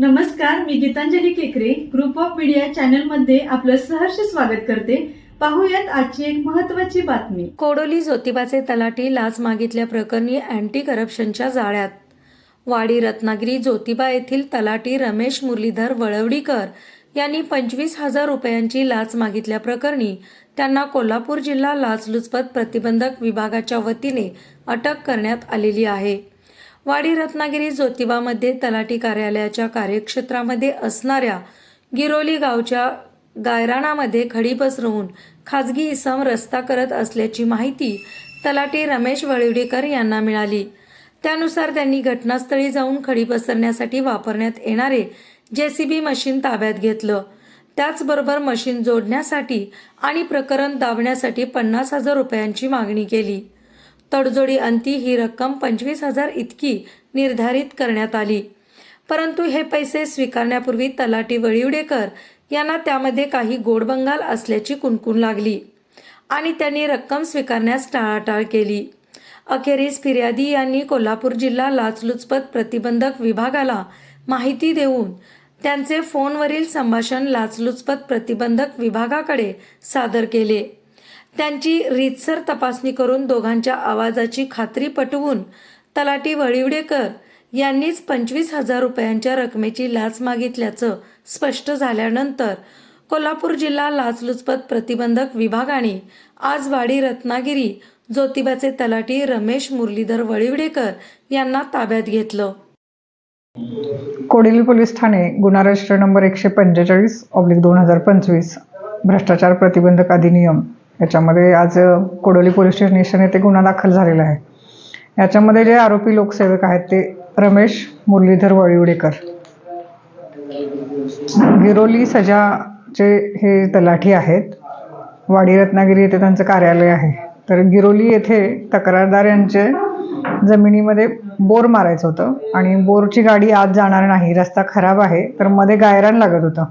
नमस्कार मी गीतांजली केकरे. Group of media चॅनलमध्ये आपलं सहर्ष स्वागत करते. पाहूयात आजची एक महत्वाची बातमी. कोडोली ज्योतिबाचे तलाठी लाच मागितल्या प्रकरणी अँटी करप्शनच्या जाळ्यात. वाडी रत्नागिरी ज्योतिबा येथील तलाठी रमेश मुरलीधर वळवडीकर यांनी पंचवीस हजार रुपयांची लाच मागितल्या प्रकरणी त्यांना कोल्हापूर जिल्हा लाचलुचपत प्रतिबंधक विभागाच्या वतीने अटक करण्यात आलेली आहे. वाडी रत्नागिरी ज्योतिबामध्ये तलाठी कार्यालयाच्या कार्यक्षेत्रामध्ये असणाऱ्या गिरोली गावच्या गायराणामध्ये खडी पसरवून खाजगी इसम रस्ता करत असल्याची माहिती तलाठी रमेश वळिवडेकर यांना मिळाली. त्यानुसार त्यांनी घटनास्थळी जाऊन खडी पसरण्यासाठी वापरण्यात येणारे जेसीबी मशीन ताब्यात घेतलं. त्याचबरोबर मशीन जोडण्यासाठी आणि प्रकरण दाबण्यासाठी पन्नास हजार रुपयांची मागणी केली. तडजोडी अंती ही रक्कम पंचवीस हजार इतकी निर्धारित करण्यात आली. परंतु हे पैसे स्वीकारण्यापूर्वी तलाटी वळिवडेकर यांना त्यामध्ये काही गोडबंगाल असल्याची कुणकुण लागली आणि त्यांनी रक्कम स्वीकारण्यास टाळाटाळ केली. अखेरीस फिर्यादी यांनी कोल्हापूर जिल्हा लाचलुचपत प्रतिबंधक विभागाला माहिती देऊन त्यांचे फोनवरील संभाषण लाचलुचपत प्रतिबंधक विभागाकडे सादर केले. त्यांची रीतसर तपासणी करून दोघांच्या आवाजाची खात्री पटवून तलाटी वळिवडेकर यांनीच पंचवीस हजार रुपयांच्या रकमेची लाच मागितल्याचं स्पष्ट झाल्यानंतर कोल्हापूर जिल्हा लाचलुचपत प्रतिबंधक विभागाने आज वाडी रत्नागिरी ज्योतिबाचे तलाटी रमेश मुरलीधर वळिवडेकर यांना ताब्यात घेतलं. कोडिली पोलीस ठाणे गुन्हा रजिस्टर नंबर एकशे पंचेचाळीस ऑब्लिक दोन हजार पंचवीस भ्रष्टाचार प्रतिबंधक अधिनियम. याच्यामध्ये आज कोडोली पोलीस स्टेशन येथे गुन्हा दाखल झालेला आहे. याच्यामध्ये जे आरोपी लोकसेवक आहेत ते रमेश मुरलीधर वळिवडेकर. गिरोली सजाचे हे तलाठी आहेत. वाडी रत्नागिरी येथे त्यांचं कार्यालय आहे. तर गिरोली येथे तक्रारदार यांचे जमिनीमध्ये बोर मारायचं होतं आणि बोरची गाडी आत जाणार नाही रस्ता खराब आहे तर मध्ये गायरान लागत होतं.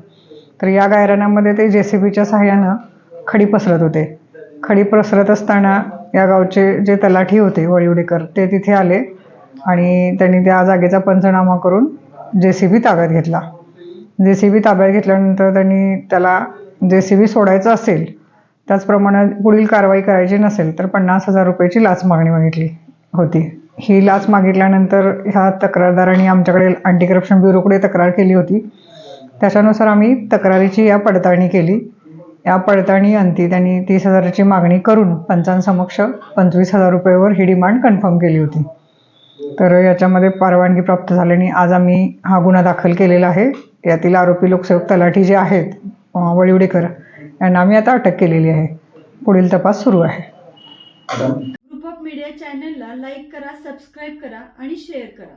तर या गायरानामध्ये ते जे सी बीच्या सहाय्यानं खडी पसरत होते. खडी पसरत असताना या गावचे जे तलाठी होते वळिवडेकर ते तिथे आले आणि त्यांनी त्या जागेचा पंचनामा करून जे सी बी ताब्यात घेतला. जे सी बी ताब्यात घेतल्यानंतर त्यांनी त्याला जे सी बी सोडायचं असेल त्याचप्रमाणे पुढील कारवाई करायची नसेल तर पन्नास हजार रुपयाची लाच मागणी मागितली होती. ही लाच मागितल्यानंतर ह्या तक्रारदारांनी आमच्याकडे अँटी करप्शन ब्युरोकडे तक्रार केली होती. त्याच्यानुसार आम्ही तक्रारीची या पडताळणी केली. या पडताळणी अंती त्यांनी तीस हजाराची मागणी करून पंचांसमक्ष पंचवीस हजार रुपयेवर ही डिमांड कन्फर्म केली होती. तर याच्यामध्ये परवानगी प्राप्त झाल्याने आज आम्ही हा गुन्हा दाखल केलेला आहे. यातील आरोपी लोकसेवक तलाठी जे आहेत वळिवडेकर यांना आम्ही आता अटक केलेली आहे. पुढील तपास सुरू आहे. ग्रुप ऑफ मीडिया चॅनलला लाईक करा सबस्क्राईब करा आणि शेअर करा.